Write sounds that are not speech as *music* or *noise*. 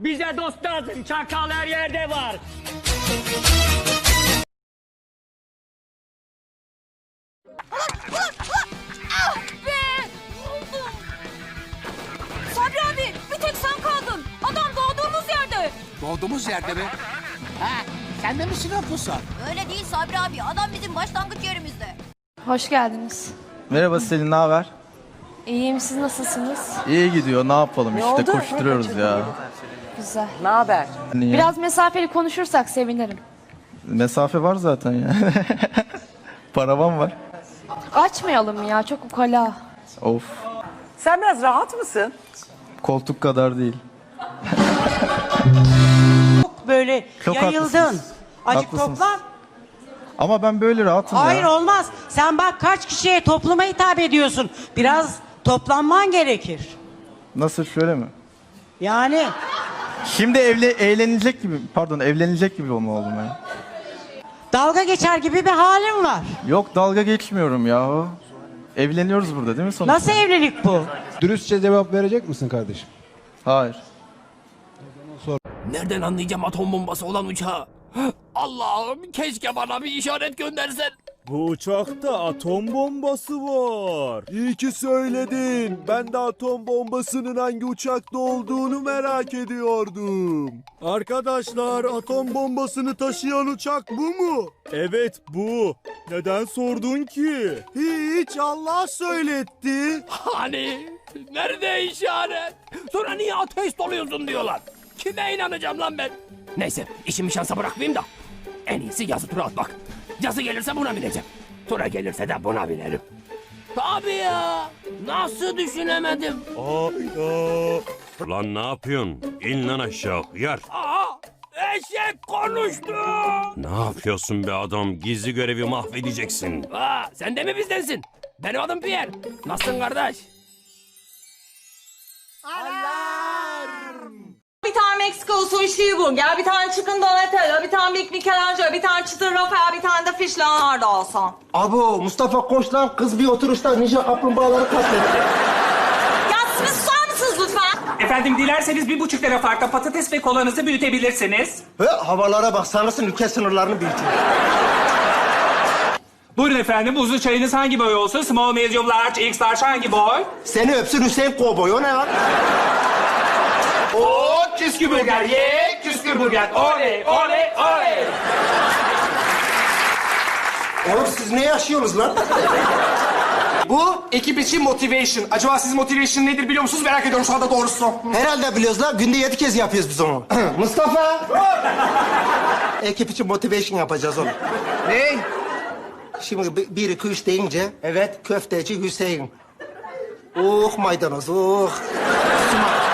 Bize dost lazım. Çakal her yerde var. Ah be! Sabri abi bir tek sen kaldın. Adam doğduğumuz yerde. Doğduğumuz yerde mi? Ha, sen de misin o pusu? Öyle değil Sabri abi. Adam bizim başlangıç yerimizde. Hoş geldiniz. Merhaba Selin, ne haber? İyiyim, siz nasılsınız? İyi gidiyor, ne yapalım işte koşturuyoruz ya. Güzel. Ne haber? Niye? Biraz mesafeli konuşursak sevinirim. Mesafe var zaten ya. *laughs* Paravan var. Açmayalım ya, çok ukala. Of, Sen biraz rahat mısın? koltuk kadar değil. böyle Çok yayıldın. haklısınız. Acık Haklısınız. toplan. Ama ben böyle rahatım Hayır ya. olmaz. Sen bak kaç kişiye topluma hitap ediyorsun. Biraz toplanman gerekir. Nasıl şöyle mi? Yani Şimdi evle eğlenilecek gibi, pardon evlenilecek gibi olma oldum ya. dalga geçer gibi bir halin var. Yok dalga geçmiyorum ya. Evleniyoruz burada değil mi sonuçta? Nasıl evlilik bu? Dürüstçe cevap verecek misin kardeşim? Hayır. Nereden anlayacağım atom bombası olan uçağı? *gasps* Allah'ım keşke bana bir işaret göndersen. Bu uçakta atom bombası var. İyi ki söyledin. Ben de atom bombasının hangi uçakta olduğunu merak ediyordum. Arkadaşlar atom bombasını taşıyan uçak bu mu? Evet bu. Neden sordun ki? Hiç Allah söyletti. Hani nerede işaret? Sonra niye ateist oluyorsun diyorlar. Kime inanacağım lan ben? Neyse işimi şansa bırakmayayım da. En iyisi yazı tura atmak. Yazı gelirse buna bineceğim. Tura gelirse de buna binerim. Abi ya nasıl düşünemedim? Aa, Lan ne yapıyorsun? İn lan aşağı yer. Aha eşek konuştu. Ne yapıyorsun be adam? Gizli görevi mahvedeceksin. Aa, sen de mi bizdensin? Benim adım Pierre. Nasılsın kardeş? Bir tane Meksika usulü cheeseburger, bir tane chicken donatello, bir tane Big Michelangelo, bir tane çıtır rafael, bir tane de fish Leonardo olsun. Abo Mustafa koş lan kız bir oturuşta ninja kaplumbağaları katletti. Ya siz susar mısınız lütfen? Efendim dilerseniz bir buçuk lira farkla patates ve kolanızı büyütebilirsiniz. He, havalara bak sanırsın ülke sınırlarını büyütüyor. Buyurun efendim buzlu çayınız hangi boy olsun? Small, medium, large, x large hangi boy? Seni öpsün Hüseyin Kovboy o ne lan? Oo, küskü burger ye, küskü burger. Oley, oley, oley. Oğlum siz ne yaşıyorsunuz lan? Bu ekip için motivation. Acaba siz motivation nedir biliyor musunuz? Merak ediyorum şu anda doğrusu. Herhalde biliyoruz lan günde yedi kez yapıyoruz biz onu. *clears throat* Mustafa! Ekip için motivation yapacağız oğlum. Ne? Şimdi bir, bir iki üç deyince evet köfteci Hüseyin. Oh maydanoz oh. Sumak.